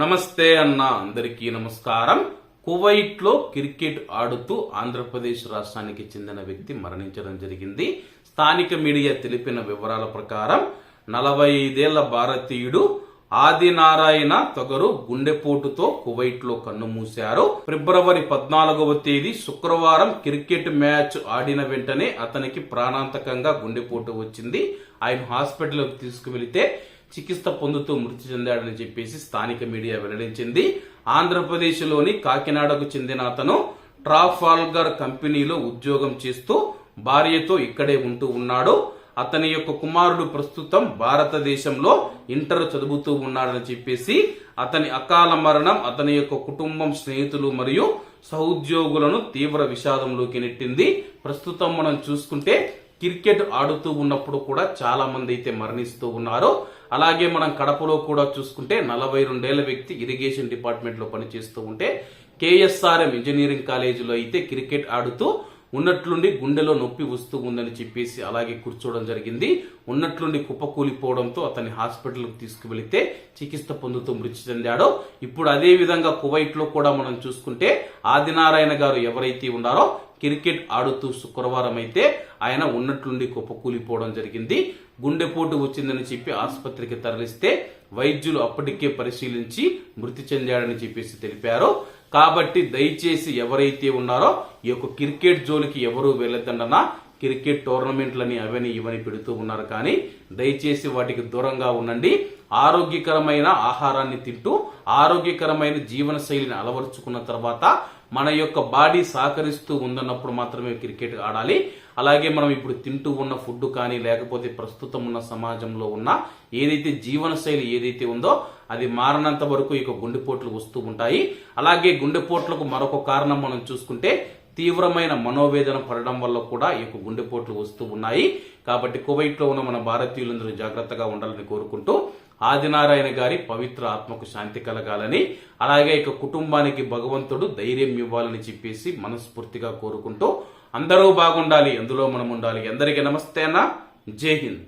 నమస్తే అన్న అందరికీ నమస్కారం. కువైట్లో క్రికెట్ ఆడుతూ ఆంధ్రప్రదేశ్ రాష్ట్రానికి చెందిన వ్యక్తి మరణించడం జరిగింది. స్థానిక మీడియా తెలిపిన వివరాల ప్రకారం నలభై ఐదేళ్ళ భారతీయుడు ఆదినారాయణ తొగరు గుండెపోటుతో కువైట్లో కన్నుమూశారు ఫిబ్రవరి పద్నాలుగవ తేదీ శుక్రవారం క్రికెట్ మ్యాచ్ ఆడిన వెంటనే అతనికి ప్రాణాంతకంగా గుండెపోటు వచ్చింది. ఆయన హాస్పిటల్కి తీసుకువెళితే చికిత్స పొందుతూ మృతి చెందాడని చెప్పేసి స్థానిక మీడియా వెల్లడించింది. ఆంధ్రప్రదేశ్లోని కాకినాడకు చెందిన అతను ట్రాఫాల్గర్ కంపెనీలో ఉద్యోగం చేస్తూ భార్యతో ఇక్కడే ఉంటూ ఉన్నాడు. అతని యొక్క కుమారుడు ప్రస్తుతం భారతదేశంలో ఇంటర్ చదువుతూ ఉన్నాడని చెప్పేసి అతని అకాల మరణం అతని యొక్క కుటుంబం స్నేహితులు మరియు సహోద్యోగులను తీవ్ర విషాదంలోకి నెట్టింది. ప్రస్తుతం మనం చూసుకుంటే క్రికెట్ ఆడుతూ ఉన్నప్పుడు కూడా చాలా మంది అయితే మరణిస్తూ ఉన్నారు. అలాగే మనం కడపలో కూడా చూసుకుంటే నలభై రెండేళ్ళ వ్యక్తి ఇరిగేషన్ డిపార్ట్మెంట్లో పనిచేస్తూ ఉంటే కేఎస్ఆర్ఎం ఇంజనీరింగ్ కాలేజీలో అయితే క్రికెట్ ఆడుతూ ఉన్నట్లుండి గుండెలో నొప్పి వస్తూ ఉందని చెప్పేసి అలాగే కూర్చోవడం జరిగింది. ఉన్నట్లుండి కుప్పకూలిపోవడంతో అతన్ని హాస్పిటల్కి తీసుకువెళితే చికిత్స పొందుతూ మృతి చెందాడో. ఇప్పుడు అదే విధంగా కూడా మనం చూసుకుంటే ఆదినారాయణ గారు ఎవరైతే ఉన్నారో క్రికెట్ ఆడుతూ శుక్రవారం అయితే ఆయన ఉన్నట్లుండి కుప్పకూలిపోవడం జరిగింది. గుండెపోటు వచ్చిందని చెప్పి ఆసుపత్రికి తరలిస్తే వైద్యులు అప్పటికే పరిశీలించి మృతి చెందాడని చెప్పేసి తెలిపారు. కాబట్టి దయచేసి ఎవరైతే ఉన్నారో ఈ యొక్క క్రికెట్ జోలికి ఎవరు వెళ్ళొద్దండనా క్రికెట్ టోర్నమెంట్లని అవని ఇవని పెడుతూ ఉన్నారు. కానీ దయచేసి వాటికి దూరంగా ఉండండి. ఆరోగ్యకరమైన ఆహారాన్ని తింటూ ఆరోగ్యకరమైన జీవన శైలిని అలవరుచుకున్న తర్వాత మన యొక్క బాడీ సహకరిస్తూ ఉందన్నప్పుడు మాత్రమే క్రికెట్ ఆడాలి. అలాగే మనం ఇప్పుడు తింటూ ఉన్న ఫుడ్ కానీ లేకపోతే ప్రస్తుతం ఉన్న సమాజంలో ఉన్న ఏదైతే జీవనశైలి ఏదైతే ఉందో అది మారినంత వరకు ఇక గుండెపోట్లు వస్తూ ఉంటాయి. అలాగే గుండెపోట్లకు మరొక కారణం మనం చూసుకుంటే తీవ్రమైన మనోవేదన పడడం వల్ల కూడా ఈ యొక్క గుండెపోట్లు వస్తూ ఉన్నాయి. కాబట్టి కువైట్లో ఉన్న మన భారతీయులందరూ జాగ్రత్తగా ఉండాలని కోరుకుంటూ ఆదినారాయణ గారి పవిత్ర ఆత్మకు శాంతి కలగాలని అలాగే ఇక కుటుంబానికి భగవంతుడు ధైర్యం ఇవ్వాలని చెప్పేసి మనస్ఫూర్తిగా కోరుకుంటూ అందరూ బాగుండాలి అందులో మనం ఉండాలి. అందరికీ నమస్తే అన్న. జై హింద్.